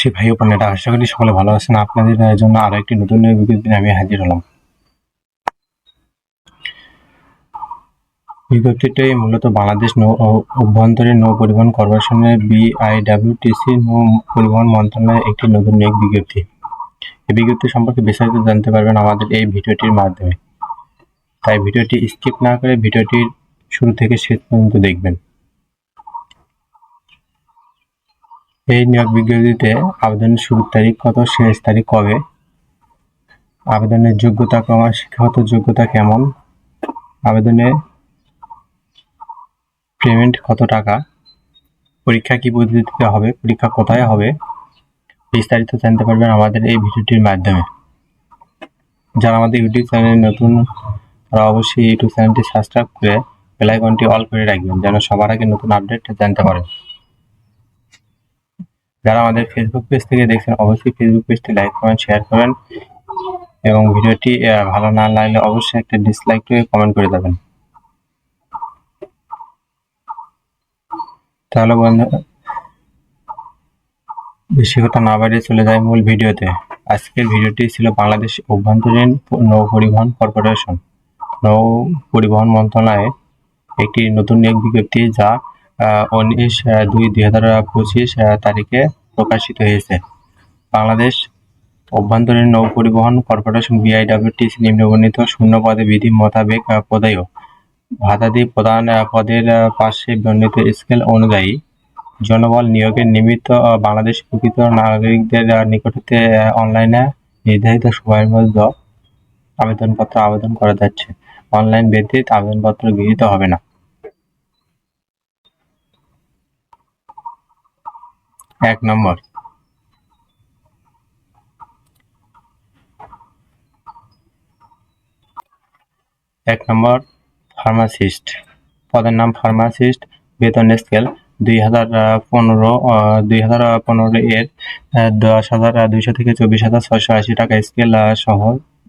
সে ভাই বোনেরা আশা করি সকলে ভালো আছেন। আপনাদের জন্য আরও একটি নতুন বিজ্ঞপ্তি আমি হাজির হলাম। বিজ্ঞপ্তিটি মূলত বাংলাদেশ নৌ অভ্যন্তরীণ নৌ পরিবহন কর্পোরেশনের বিআইডব্লিউটিসি নৌ পরিবহন মন্ত্রণালয়ের একটি নতুন নিয়োগ বিজ্ঞপ্তি। এই বিজ্ঞপ্তি সম্পর্কে বিস্তারিত জানতে পারবেন আমাদের এই ভিডিওটির মাধ্যমে। তাই ভিডিওটি স্কিপ না করে ভিডিওটির শুরু থেকে শেষ পর্যন্ত দেখবেন। এই নিয়োগ বিজ্ঞপ্তিতে আবেদনের শুরুর তারিখ কত, শেষ তারিখ কবে? আবেদনের যোগ্যতা কেমন শিক্ষাগত যোগ্যতা কেমন? আবেদনে পেমেন্ট কত টাকা? পরীক্ষা কি পদ্ধতিতে হবে? পরীক্ষা কোথায় হবে? বিস্তারিত জানতে পারবেন আমাদের এই ভিডিওটির মাধ্যমে। যারা আমাদের ইউটিউব চ্যানেলে নতুন, তারা অবশ্যই ইউটিউব চ্যানেলটি সাবস্ক্রাইব করে বেল আইকনটি অল করে রাখবেন, যেন সবার আগে নতুন আপডেট জানতে পারেন। যারা আমাদের ফেসবুক পেজ থেকে দেখছেন, অবশ্যই ফেসবুক পেজটি লাইক কমেন্ট শেয়ার করেন এবং ভিডিওটি ভালো না লাগলে অবশ্যই একটা ডিসলাইক কমেন্ট করে দেবেন। তাহলে বন্ধু বেশি কথা না বাড়িয়ে চলে যায় মূল ভিডিওতে। আজকের ভিডিওটি ছিল বাংলাদেশ অভ্যন্তরীণ নৌ পরিবহন কর্পোরেশন। নৌ পরিবহন মন্ত্রণালয়ের একটি নতুন নিয়োগ বিজ্ঞপ্তি যা উনিশ দুই দুই হাজার পঁচিশ তারিখে প্রকাশিত হয়েছে। বাংলাদেশ অভ্যন্তরীণ নৌ পরিবহন কর্পোরেশন বিআইডব্লিউটিসি নিম্নবর্ণিত শূন্য পদে বিধি মোতাবেক প্রদায় ভাতাদি প্রদান আহ, পদের পাশে বর্ণিত স্কেল অনুযায়ী জনবল নিয়োগের নিমিত্ত বাংলাদেশ প্রকৃত নাগরিকদের নিকটতে অনলাইনে নির্ধারিত সময়ের মধ্যে আবেদনপত্র আবেদন করা যাচ্ছে। অনলাইন ব্যতীত আবেদনপত্র গৃহীত হবে না। এক নম্বর। এক নম্বর ফার্মাসিস্ট পদের নাম ফার্মাসিস্ট বেতন স্কেল দুই হাজার পনেরো দুই হাজার পনেরো এর দশ হাজার দুইশো থেকে চব্বিশ হাজার ছয়শো আশি টাকা স্কেল সহ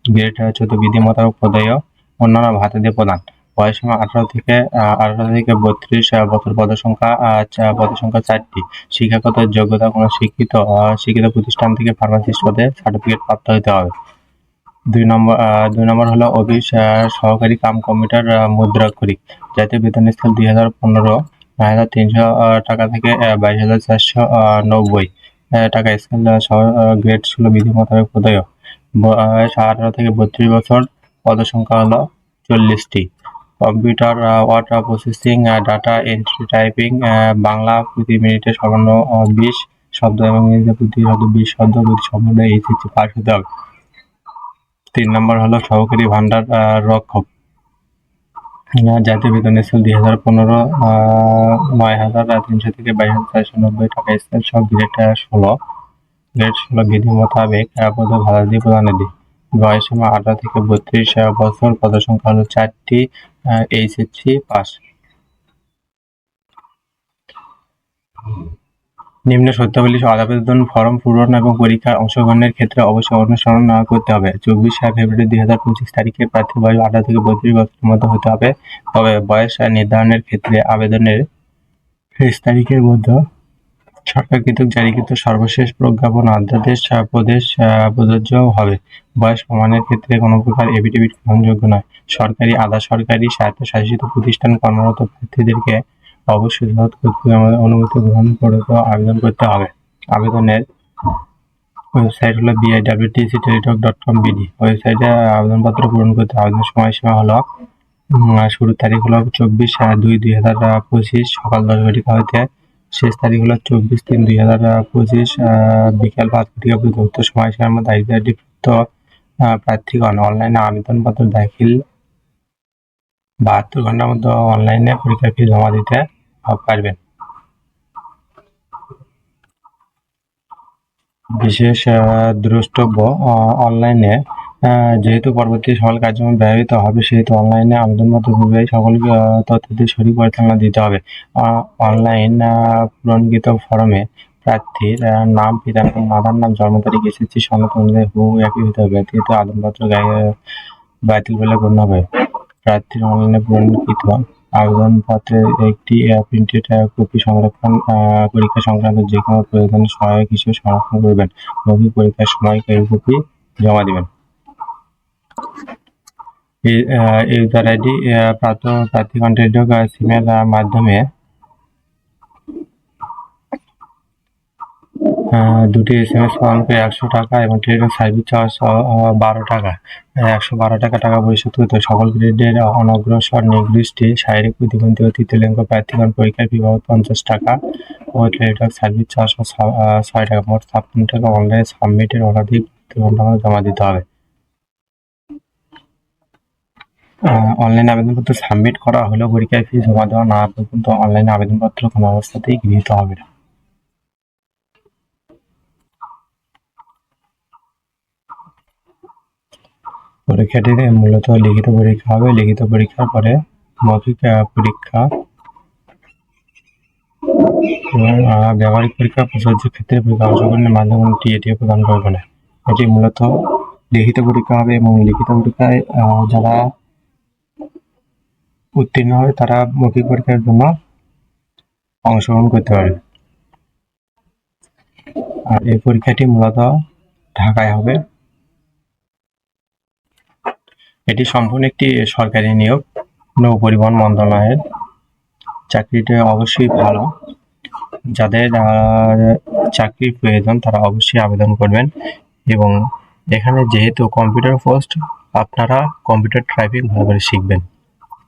গ্রেড চতুর্বিধি বিধি মোতাবেক প্রদেয় অন্যান্য ভাতা প্রদান। বয়স আঠারো থেকে আঠারো থেকে বত্রিশ বছর পদ সংখ্যা আহ, চা- পদ সংখ্যা চারটি। শিক্ষাগত যোগ্যতা কোনো শিক্ষিত শিক্ষিত প্রতিষ্ঠান থেকে ফার্মাসিস্ট পদে সার্টিফিকেট প্রাপ্ত হতে হবে। দুই নম্বর দুই নম্বর হলো অফিস সহকারী কাম কম্পিউটার মুদ্রাক্ষরিক। জাতীয় বেতন স্কেল দুই হাজার পনেরো নয় হাজার তিনশো টাকা থেকে বাইশ হাজার চারশো নব্বই টাকা। স্কেল গ্রেড ষোলো বিধি মোতাবেক প্রদায় আঠারো থেকে বত্রিশ বছর পদ সংখ্যা হলো চল্লিশটি। Computer word processing data entry typing Bangla প্রতি মিনিটে সর্বন্ন বিশ শব্দ এবং ইংরেজিতে প্রতি শব্দ বিশ শব্দ প্রতি সম্বন্ধে এইচএসসি পাস হতে হবে। তিন নম্বর হলো সহকারী ভান্ডার রক্ষক। জাতীয় বেতন স্কেল দুই হাজার পনেরো নয় হাজার তিনশো থেকে বাইশ হাজার চারশো নব্বই টাকা। স্কেল সব গ্রেড ষোলো। গ্রেড ষোলো বিধি মোতাবেক ভাড়া দিয়ে প্রদানাদি বয়স সীমা আঠারো থেকে বত্রিশ বছর পদ সংখ্যা হলো চারটি এইচএসসি পাস। নিম্ন সত্যাবলী আবেদন ফর্ম পূরণ এবং পরীক্ষায় অংশগ্রহণের ক্ষেত্রে অবশ্যই অনুসরণ আহ, করতে হবে। চব্বিশ ফেব্রুয়ারি দুই হাজার পঁচিশ তারিখে প্রার্থীর বয়স আঠারো থেকে বত্রিশ বছরের মধ্যে হতে হবে। তবে বয়স নির্ধারণের ক্ষেত্রে আবেদনের শেষ তারিখের মধ্যে সরকার কর্তৃক জারিকৃত সর্বশেষ প্রজ্ঞাপন অধ্যাদেশ প্রদেশ প্রযোজ্য হবে। বয়স প্রমাণের ক্ষেত্রে কোনো প্রকার এফিডেভিট গ্রহণযোগ্য নয়। সরকারি, আধা সরকারি স্বায়ত্তশাসিত প্রতিষ্ঠান কর্মরত প্রার্থীদেরকে অবশ্যই যথাযথ অনুমতি গ্রহণ করে আবেদন করতে হবে। আবেদনের ওয়েবসাইট হলো BIWTC Teletalk dot com BD ওয়েবসাইটে আবেদনপত্র পূরণ করতে আবেদনের সময়সীমা হলো শুরুর তারিখ হলো চব্বিশ দুই দুই হাজার পঁচিশ, সকাল দশ ঘটিকা হইতে শেষ তারিখ হলো চব্বিশ তিন দুই হাজার পঁচিশ বিকাল পাঁচ পর্যন্ত উক্ত সময়সীমার মধ্যে প্রার্থীগণ অনলাইনে আবেদনপত্র দাখিল বাহাত্তর ঘণ্টার মধ্যে অনলাইনে পরীক্ষার ফি জমা দিতে পারবেন। বিশেষ দ্রষ্টব্য অনলাইনে যেহেতু পরবর্তী সকল কার্যক্রম ব্যবহৃত হবে, সেহেতু অনলাইনে আবেদনপত্র পূর্বে সকল তথ্যটি সঠিক পরিচালনা দিতে হবে। অনলাইন পূরণকৃত ফর্মে প্রার্থীর নাম পিতা মাতার নাম, জন্ম তারিখ এসেছে সনদ অনুযায়ী হুবহু একই হতে হবে। ব্যক্তিগত আবেদনপত্র বাতিল বলে গণ্য হবে। প্রার্থীর অনলাইনে পূরণকৃত আবেদনপত্রের একটি প্রিন্টেড কপি সংরক্ষণ পরীক্ষা সংক্রান্ত যে কোনো প্রয়োজনীয় সহায়ক হিসেবে সংরক্ষণ করবেন। মৌখিক পরীক্ষার সময় কপি জমা দিবেন। ইউজার আইডি প্রার্থী কন্ট্যাক্ট সিমের মাধ্যমে দুটি এস এম এস একশো টাকা এবং টেলিটক সার্ভিস চার্জ বারো টাকা। একশো বারো টাকা টাকা পরিশোধ করতে। সকল গ্রেডের অনগ্রসর, নির্দিষ্টে, শারীরিক প্রতিবন্ধী ও তৃতীয়লিঙ্গ প্রার্থীগণ পরীক্ষার ফি বাবদ পঞ্চাশ টাকা ও টেলিটক সার্ভিস চার্জ ছয় টাকা। মোট ছাপ্পান্ন টাকা অনলাইনে সাবমিটের অনধিক জমা দিতে হবে। অনলাইন আবেদনপত্র সাবমিট করা হলেও পরীক্ষার ফি জমা দেওয়া না পর্যন্ত অনলাইন আবেদনপত্র কোনো অবস্থাতেই গৃহীত হবে না। পরীক্ষাটি মূলত লিখিত পরীক্ষা হবে। লিখিত পরীক্ষার পরে মৌখিক পরীক্ষা এবং ব্যবহারিক পরীক্ষা, প্রযোজ্য ক্ষেত্রে পরীক্ষা অংশগ্রহণের মাধ্যমে টিএটিও প্রদান করবে না। এটি মূলত লিখিত পরীক্ষা হবে এবং লিখিত পরীক্ষায় যারা উত্তীর্ণ হয় তারা মৌখিক পরীক্ষার জন্য অংশগ্রহণ করতে পারে আর এই পরীক্ষাটি মূলত ঢাকায় হবে। এটি সম্পূর্ণ একটি সরকারি নিয়োগ নৌ পরিবহন মন্ত্রণালয়ের। চাকরিটা অবশ্যই ভালো। যাদের চাকরির প্রয়োজন তারা অবশ্যই আবেদন করবেন এবং এখানে যেহেতু কম্পিউটার পোস্ট, আপনারা কম্পিউটার টাইপিং ভালো করে শিখবেন।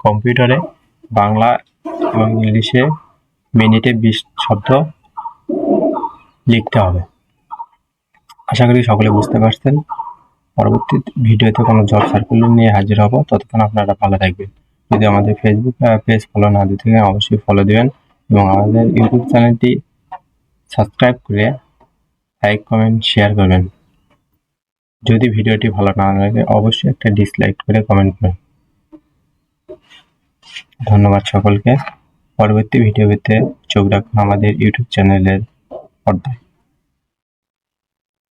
কম্পিউটারে বাংলা এবং ইংলিশে মিনিটে বিশ শব্দ লিখতে হবে। আশা করি সকলে বুঝতে পারছেন। পরবর্তী ভিডিওতে কোনো জব সার্কুলার নিয়ে হাজির হব। ততক্ষণ আপনারা ভালো থাকবেন। যদি আমাদের ফেসবুক পেজ ফলো না দিয়ে থাকেন অবশ্যই ফলো দিবেন এবং আমাদের ইউটিউব চ্যানেলটি সাবস্ক্রাইব করে লাইক কমেন্ট শেয়ার করবেন। যদি ভিডিওটি ভালো না লাগে, অবশ্যই একটা ডিসলাইক করে কমেন্ট করবেন ধন্যবাদ সকলকে। পরবর্তী ভিডিও পেতে চোখ রাখুন আমাদের ইউটিউব চ্যানেলের পর্দায়।